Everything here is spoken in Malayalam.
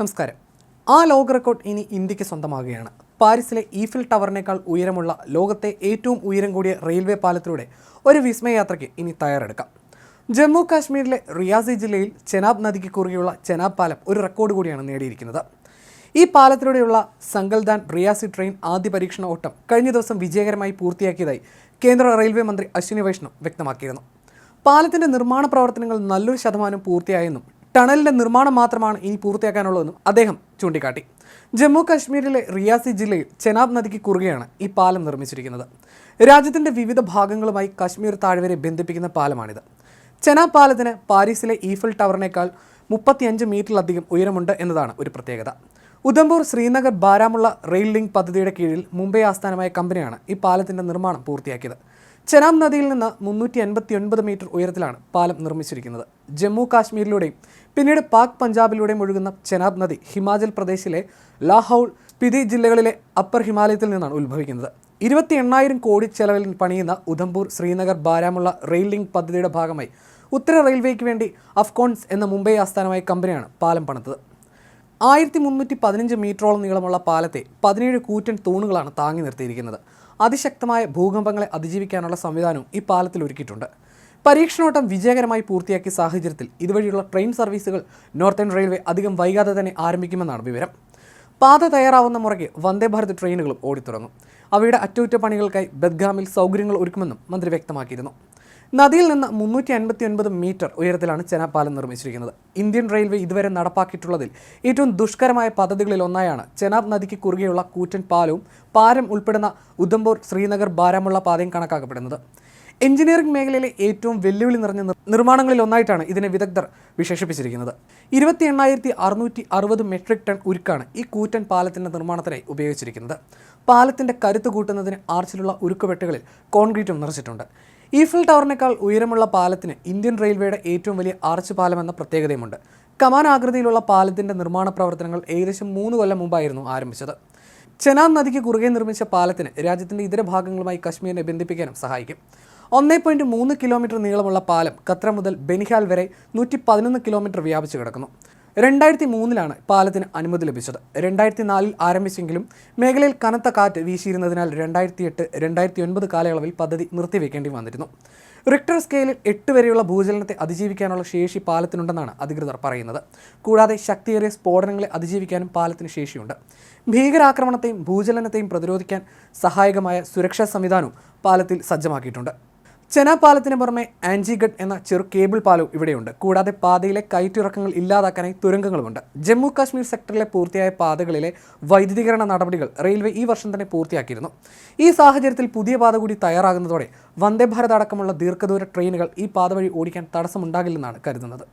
നമസ്കാരം. ആ ലോക റെക്കോർഡ് ഇനി ഇന്ത്യയ്ക്ക് സ്വന്തമാകുകയാണ്. പാരീസിലെ ഈഫിൽ ടവറിനേക്കാൾ ഉയരമുള്ള ലോകത്തെ ഏറ്റവും ഉയരം കൂടിയ റെയിൽവേ പാലത്തിലൂടെ ഒരു വിസ്മയയാത്രയ്ക്ക് ഇനി തയ്യാറെടുക്കാം. ജമ്മു കാശ്മീരിലെ റിയാസി ജില്ലയിൽ ചെനാബ് നദിക്ക് കുറുകെയുള്ള ചെനാബ് പാലം ഒരു റെക്കോർഡ് കൂടിയാണ് നേടിയിരിക്കുന്നത്. ഈ പാലത്തിലൂടെയുള്ള സങ്കൽദാൻ റിയാസി ട്രെയിൻ ആദ്യ പരീക്ഷണ ഓട്ടം കഴിഞ്ഞ ദിവസം വിജയകരമായി പൂർത്തിയാക്കിയതായി കേന്ദ്ര റെയിൽവേ മന്ത്രി അശ്വിനി വൈഷ്ണവ് വ്യക്തമാക്കിയിരുന്നു. പാലത്തിന്റെ നിർമ്മാണ പ്രവർത്തനങ്ങൾ നല്ലൊരു ശതമാനം പൂർത്തിയായെന്നും ടണലിന്റെ നിർമ്മാണം മാത്രമാണ് ഇനി പൂർത്തിയാക്കാനുള്ളതെന്നും അദ്ദേഹം ചൂണ്ടിക്കാട്ടി. ജമ്മു കാശ്മീരിലെ റിയാസി ജില്ലയിൽ ചെനാബ് നദിക്ക് കുറുകെയാണ് ഈ പാലം നിർമ്മിച്ചിരിക്കുന്നത്. രാജ്യത്തിന്റെ വിവിധ ഭാഗങ്ങളുമായി കാശ്മീർ താഴ്വരെ ബന്ധിപ്പിക്കുന്ന പാലമാണിത്. ചെനാബ് പാലത്തിന് പാരീസിലെ ഈഫൽ ടവറിനേക്കാൾ മുപ്പത്തിയഞ്ച് മീറ്ററിലധികം ഉയരമുണ്ട് എന്നതാണ് ഒരു പ്രത്യേകത. ഉദംപൂർ ശ്രീനഗർ ബാരാമുള്ള റെയിൽ ലിങ്ക് പദ്ധതിയുടെ കീഴിൽ മുംബൈ ആസ്ഥാനമായ കമ്പനിയാണ് ഈ പാലത്തിന്റെ നിർമ്മാണം പൂർത്തിയാക്കിയത്. ചെനാബ് നദിയിൽ നിന്ന് മുന്നൂറ്റി എൺപത്തി ഒൻപത് മീറ്റർ ഉയരത്തിലാണ് പാലം നിർമ്മിച്ചിരിക്കുന്നത്. ജമ്മു കാശ്മീരിലൂടെയും പിന്നീട് പാക് പഞ്ചാബിലൂടെയും ഒഴുകുന്ന ചെനാബ് നദി ഹിമാചൽ പ്രദേശിലെ ലാഹൌൾ സ്പിതി ജില്ലകളിലെ അപ്പർ ഹിമാലയത്തിൽ നിന്നാണ് ഉത്ഭവിക്കുന്നത്. ഇരുപത്തി എണ്ണായിരം കോടി ചെലവിൽ പണിയുന്ന ഉധംപൂർ ശ്രീനഗർ ബാരാമുള്ള റെയിൽ ലിങ്ക് പദ്ധതിയുടെ ഭാഗമായി ഉത്തര റെയിൽവേക്ക് വേണ്ടി അഫ്കോൺസ് എന്ന മുംബൈ ആസ്ഥാനമായ കമ്പനിയാണ് പാലം പണിതത്. ആയിരത്തി മുന്നൂറ്റി പതിനഞ്ച് മീറ്ററോളം നീളമുള്ള പാലത്തെ പതിനേഴ് കൂറ്റൻ തൂണുകളാണ് താങ്ങി നിർത്തിയിരിക്കുന്നത്. അതിശക്തമായ ഭൂകമ്പങ്ങളെ അതിജീവിക്കാനുള്ള സംവിധാനവും ഈ പാലത്തിൽ ഒരുക്കിയിട്ടുണ്ട്. പരീക്ഷണോട്ടം വിജയകരമായി പൂർത്തിയാക്കിയ സാഹചര്യത്തിൽ ഇതുവഴിയുള്ള ട്രെയിൻ സർവീസുകൾ നോർത്തേൺ റെയിൽവേ അധികം വൈകാതെ തന്നെ ആരംഭിക്കുമെന്നാണ് വിവരം. പാത തയ്യാറാവുന്ന മുറയ്ക്ക് വന്ദേ ഭാരത് ട്രെയിനുകളും ഓടിത്തുടങ്ങും. അവയുടെ അറ്റകുറ്റപ്പണികൾക്കായി ബദ്ഗാമിൽ സൗകര്യങ്ങൾ ഒരുക്കുമെന്നും മന്ത്രി വ്യക്തമാക്കിയിരുന്നു. നദിയിൽ നിന്ന് മുന്നൂറ്റി അൻപത്തി ഒൻപത് മീറ്റർ ഉയരത്തിലാണ് ചെനാപാലം നിർമ്മിച്ചിരിക്കുന്നത്. ഇന്ത്യൻ റെയിൽവേ ഇതുവരെ നടപ്പാക്കിയിട്ടുള്ളതിൽ ഏറ്റവും ദുഷ്കരമായ പദ്ധതികളിൽ ഒന്നായാണ് ചെനാബ് നദിക്ക് കുറുകെയുള്ള കൂറ്റൻ പാലവും പാരം ഉൾപ്പെടുന്ന ഉധംപൂർ ശ്രീനഗർ ബാരാമുള്ള പാതയും കണക്കാക്കപ്പെടുന്നത്. എഞ്ചിനീയറിംഗ് മേഖലയിലെ ഏറ്റവും വെല്ലുവിളി നിറഞ്ഞ നിർമ്മാണങ്ങളിൽ ഒന്നായിട്ടാണ് ഇതിനെ വിദഗ്ധർ വിശേഷിപ്പിച്ചിരിക്കുന്നത്. ഇരുപത്തി എണ്ണായിരത്തി അറുന്നൂറ്റി അറുപത് മെട്രിക് ടൺ ഉരുക്കാണ് ഈ കൂറ്റൻ പാലത്തിന്റെ നിർമ്മാണത്തിനായി ഉപയോഗിച്ചിരിക്കുന്നത്. പാലത്തിന്റെ കരുത്ത് കൂട്ടുന്നതിന് ആർച്ചിലുള്ള ഉരുക്കുവെട്ടുകളിൽ കോൺക്രീറ്റും നിറച്ചിട്ടുണ്ട്. ഈഫിൽ ടവറിനേക്കാൾ ഉയരമുള്ള പാലത്തിന് ഇന്ത്യൻ റെയിൽവേയുടെ ഏറ്റവും വലിയ ആർച്ച് പാലം എന്ന പ്രത്യേകതയുമുണ്ട്. കമാൻ ആകൃതിയിലുള്ള പാലത്തിന്റെ നിർമ്മാണ പ്രവർത്തനങ്ങൾ ഏകദേശം മൂന്ന് കൊല്ലം മുമ്പായിരുന്നു ആരംഭിച്ചത്. ചെനാബ് നദിക്ക് കുറുകെ നിർമ്മിച്ച പാലത്തിന് രാജ്യത്തിന്റെ ഇതര ഭാഗങ്ങളുമായി കശ്മീരിനെ ബന്ധിപ്പിക്കാനും സഹായിക്കും. ഒന്നേ പോയിന്റ് മൂന്ന് കിലോമീറ്റർ നീളമുള്ള പാലം ഖത്ര മുതൽ ബെനിഹാൽ വരെ നൂറ്റി പതിനൊന്ന് കിലോമീറ്റർ വ്യാപിച്ചു കിടക്കുന്നു. രണ്ടായിരത്തി മൂന്നിലാണ് പാലത്തിന് അനുമതി ലഭിച്ചത്. രണ്ടായിരത്തി നാലിൽ ആരംഭിച്ചെങ്കിലും മേഖലയിൽ കനത്ത കാറ്റ് വീശിയിരുന്നതിനാൽ രണ്ടായിരത്തി എട്ട് രണ്ടായിരത്തി ഒൻപത് കാലയളവിൽ പദ്ധതി നിർത്തിവെക്കേണ്ടി വന്നിരുന്നു. റിക്ടർ സ്കെയിലിൽ എട്ട് വരെയുള്ള ഭൂചലനത്തെ അതിജീവിക്കാനുള്ള ശേഷി പാലത്തിനുണ്ടെന്നാണ് അധികൃതർ പറയുന്നത്. കൂടാതെ ശക്തിയേറിയ സ്ഫോടനങ്ങളെ അതിജീവിക്കാനും പാലത്തിന് ശേഷിയുണ്ട്. ഭീകരാക്രമണത്തെയും ഭൂചലനത്തെയും പ്രതിരോധിക്കാൻ സഹായകമായ സുരക്ഷാ സംവിധാനവും പാലത്തിൽ സജ്ജമാക്കിയിട്ടുണ്ട്. ചെന പാലത്തിന് പുറമെ ആൻജിഗഡ് എന്ന ചെറു കേബിൾ പാലവും ഇവിടെയുണ്ട്. കൂടാതെ പാതയിലെ കയറ്റിറക്കങ്ങൾ ഇല്ലാതാക്കാനായി തുരങ്കങ്ങളുമുണ്ട്. ജമ്മു കാശ്മീർ സെക്ടറിലെ പൂർത്തിയായ പാതകളിലെ വൈദ്യുതീകരണ നടപടികൾ റെയിൽവേ ഈ വർഷം തന്നെ പൂർത്തിയാക്കിയിരുന്നു. ഈ സാഹചര്യത്തിൽ പുതിയ പാത കൂടി തയ്യാറാകുന്നതോടെ വന്ദേ ഭാരത് അടക്കമുള്ള ദീർഘദൂര ട്രെയിനുകൾ ഈ പാത വഴി ഓടിക്കാൻ തടസ്സമുണ്ടാകില്ലെന്നാണ് കരുതുന്നത്.